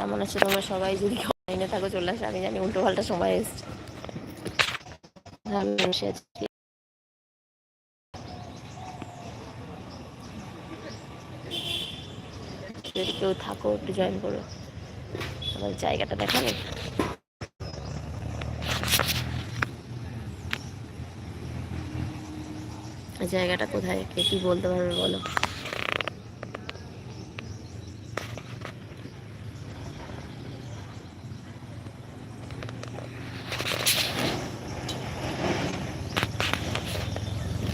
কেমন আছো তোমরা সবাই? যদি লাইনে থাকো, চলে আসো। আমি জানি উল্টো পাল্টা সময় এসছে। যদি কেউ থাকো, একটু জয়েন করো। আমার জায়গাটা দেখাবে জায়গাটা কোথায়? কে কি বলতে পারবে বলো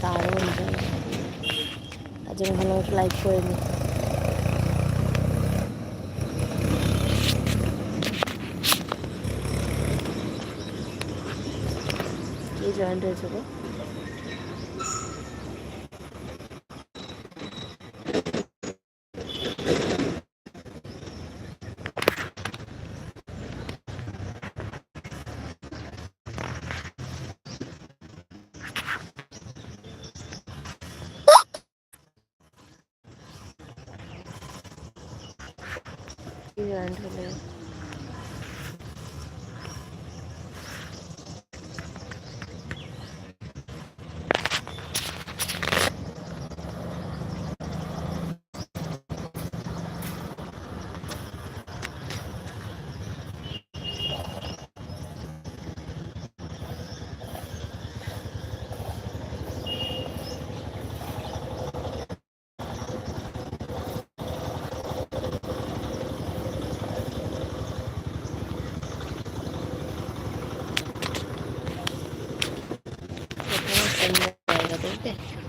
দারুণ জায়গা তার জন্য ভালো লাইক করে নিই কে জয়েন্ট হয়েছে গো কে জয়েন্ট হলে এখানে সুন্দর 你也对不对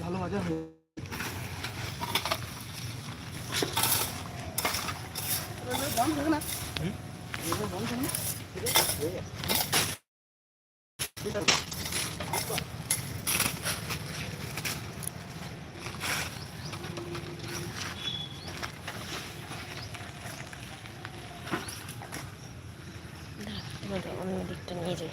ভালো মজা হয় তোমাদের অন্য দিকটা নিয়ে যাই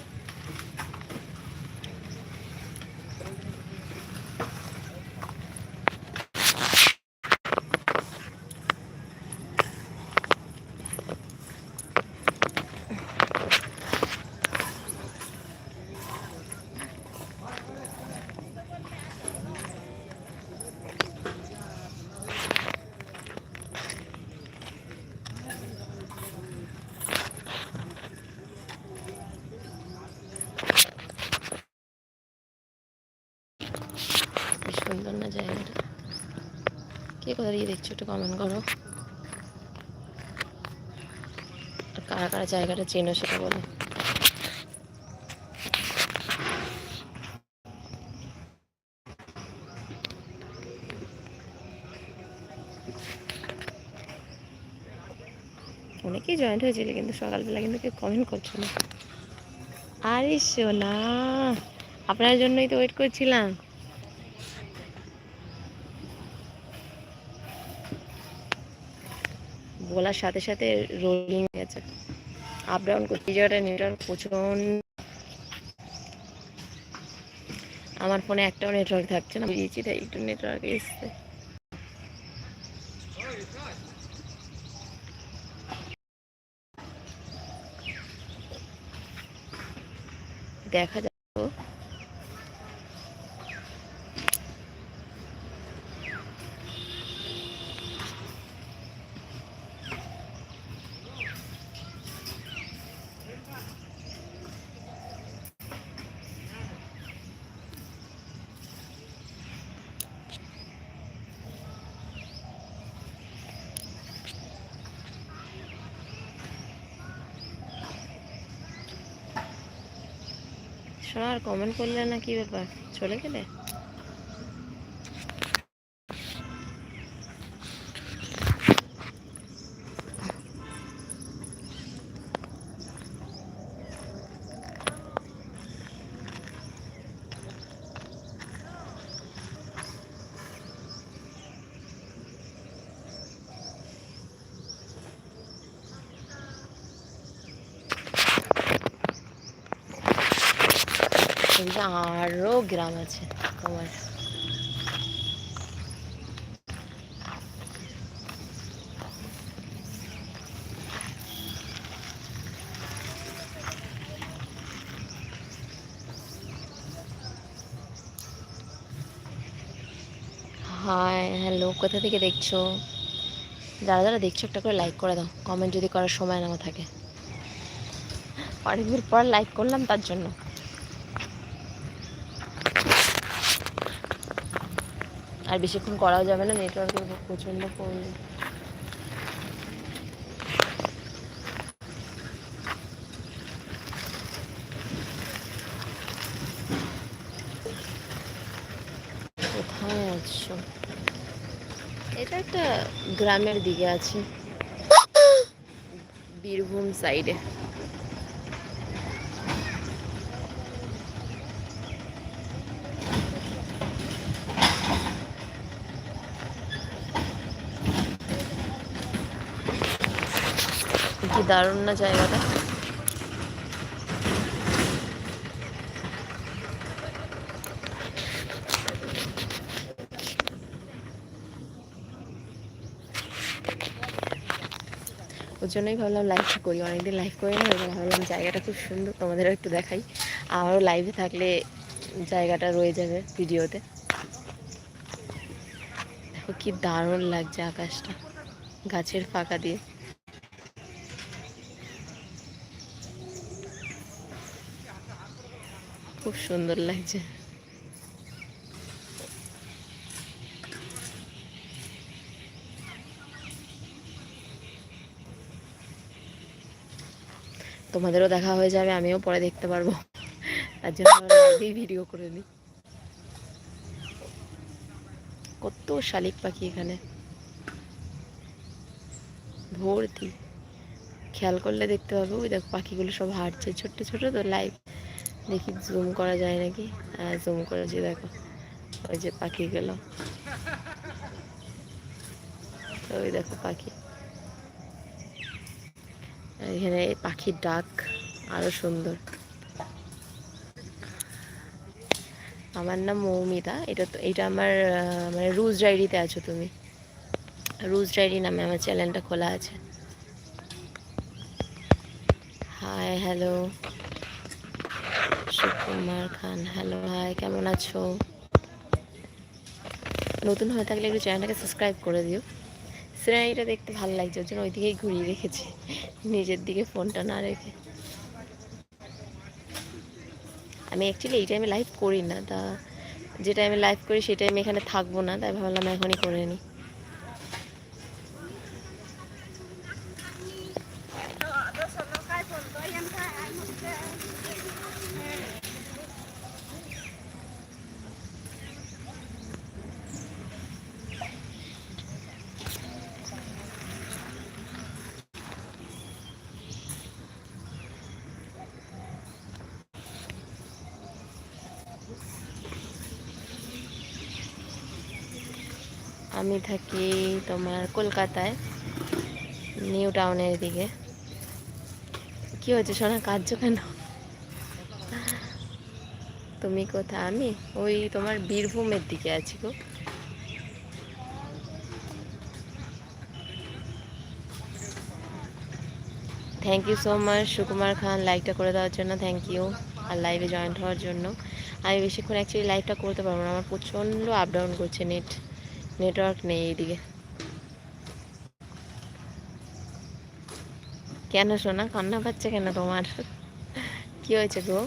কি সুন্দর না জায়গাটা কে কোথা দিয়ে দেখছ একটু কমেন্ট করো। আর কারা কারা জায়গাটা চেনো সেটা বলো। অনেকেই জয়েন্ট হয়েছিল কিন্তু সকালবেলা কিন্তু কেউ কমেন্ট করছ না। আরে সোনা, আপনার জন্যই তো ওয়েট করছিলাম। বলার সাথে সাথে রোলিং গেছে আপ ডাউন করতে জায়গাটা নেটওয়ার্ক প্রচণ্ড। আমার ফোনে একটাও নেটওয়ার্ক থাকছে না, বুঝিয়েছি তাই একটু নেটওয়ার্ক এসছে। দেখা যাক। শোনা আর কমেন্ট করলে না কি ব্যাপার? চলে গেলে? আরও গ্রাম আছে। তোমার। হাই হ্যালো কোথা থেকে দেখছ? যারা যারা দেখছ, একটা করে লাইক করে দাও। কমেন্ট যদি করার সময় নাও থাকে। অনেকদিন পর লাইক করলাম তার জন্য। আর বেশিক্ষণ করাও যাবে না নেটওয়ার্কের প্রচণ্ড প্রবলেম আছো? এটা একটা গ্রামের দিকে আছে। বীরভূম সাইডে দারুণ না জায়গাটা। ওর জন্যই ভাবলাম লাইভটা করি। অনেকদিন লাইভ করি না এবার ভাবলাম জায়গাটা খুব সুন্দর, তোমাদেরও একটু দেখাই। আমারও লাইভে থাকলে জায়গাটা রয়ে যাবে ভিডিওতে। দেখো কি দারুণ লাগছে আকাশটা, গাছের ফাঁকা দিয়ে। খুব সুন্দর লাগছে। তোমাদেরও দেখা হয়ে যাবে, আমিও পরে দেখতে পারব। তার জন্য ভিডিও করে নিই। কত শালিক পাখি এখানে। ভর্তি। খেয়াল করলে দেখতে পাবো। ওই দেখো পাখিগুলো সব হাঁটছে, ছোট্ট ছোট তো লাইভ দেখি জুম করা যায় নাকি? হ্যাঁ জুম করেছি, দেখো। ওই যে পাখিগুলো ওই দেখো পাখি। এখানে পাখির ডাক আরও সুন্দর। আমার নাম মৌমিতা। এটা তো, এটা আমার মানে রুজ ডায়েরিতে আছো তুমি। রুজ ডায়েরি নামে আমার চ্যানেলটা খোলা আছে। Hi hello Sukumar Khan, hello hi কেমন আছো? নতুন হয়ে থাকলে একটু চ্যানেলটাকে সাবস্ক্রাইব করে দিও। সিনারিটা দেখতে ভালো লাগছে, ওর জন্য ওই দিকেই ঘুরিয়ে রেখেছি, নিজের দিকে ফোনটা না রেখে। আমি অ্যাকচুয়ালি এই টাইমে লাইভ করি না, তা যে টাইমে লাইভ করি সেই টাইমে এখানে থাকব না, তাই ভাবলাম এখনই করে নিই। আমি থাকি তোমার কলকাতায় নিউ টাউনের দিকে। কি হচ্ছে সোনা, কাঁদছো কেন? তুমি কোথায়? আমি ওই তোমার বীরভূমের দিকে আছি গো। Thank you so much Sukumar Khan লাইকটা করে দেওয়ার জন্য থ্যাংক ইউ আর লাইভে জয়েন্ট হওয়ার জন্য। আমি বেশিক্ষণ অ্যাকচুয়ালি লাইভটা করতে পারব না, আমার প্রচণ্ড আপ ডাউন করছে নেট নেটওয়ার্ক নেই এইদিকে। কেন শোনা কান্না পাচ্ছে কেন তোমার? কি হয়েছে গো?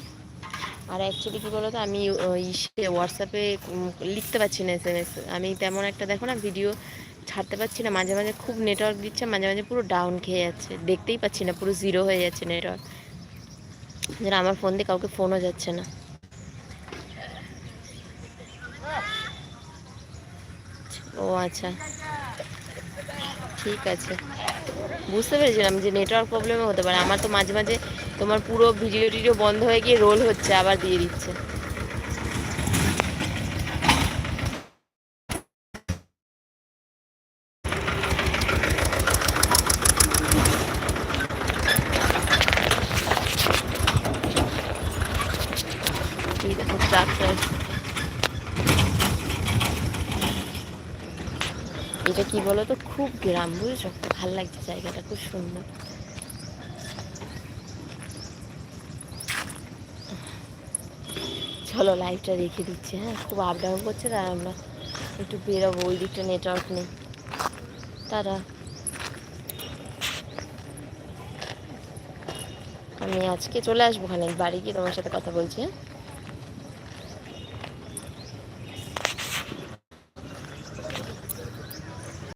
আর অ্যাকচুয়ালি কী বলো তো আমি ইসে হোয়াটসঅ্যাপে লিখতে পারছি না এস এম এস আমি তেমন একটা দেখো না ভিডিও ছাড়তে পারছি না। মাঝে মাঝে খুব নেটওয়ার্ক দিচ্ছে, মাঝে মাঝে পুরো ডাউন খেয়ে যাচ্ছে। দেখতেই পাচ্ছি না, পুরো জিরো হয়ে যাচ্ছে নেটওয়ার্ক যেন আমার ফোন দিয়ে কাউকে ফোনও যাচ্ছে না। ও আচ্ছা। ঠিক আছে। বুঝতে পেরেছিলাম যে নেটওয়ার্ক প্রবলেমও হতে পারে। আমার তো মাঝে মাঝে তোমার পুরো ভিডিও টিডিও বন্ধ হয়ে গিয়ে রোল হচ্ছে, আবার দিয়ে দিচ্ছে। এই দেখো ট্রাক্টর এটা কি বলো তো খুব গ্রাম, বুঝেছ? ভালো লাগছে জায়গাটা, খুব সুন্দর। চলো লাইভটা রেখে দিচ্ছি হ্যাঁ? খুব আপ ডাউন করছে তার আমরা একটু বেরোবো, ওই দিকটা নেটওয়ার্ক নেই। তারা আমি আজকে চলে আসব ওখানে বাড়ি গিয়ে তোমার সাথে কথা বলছি হ্যাঁ?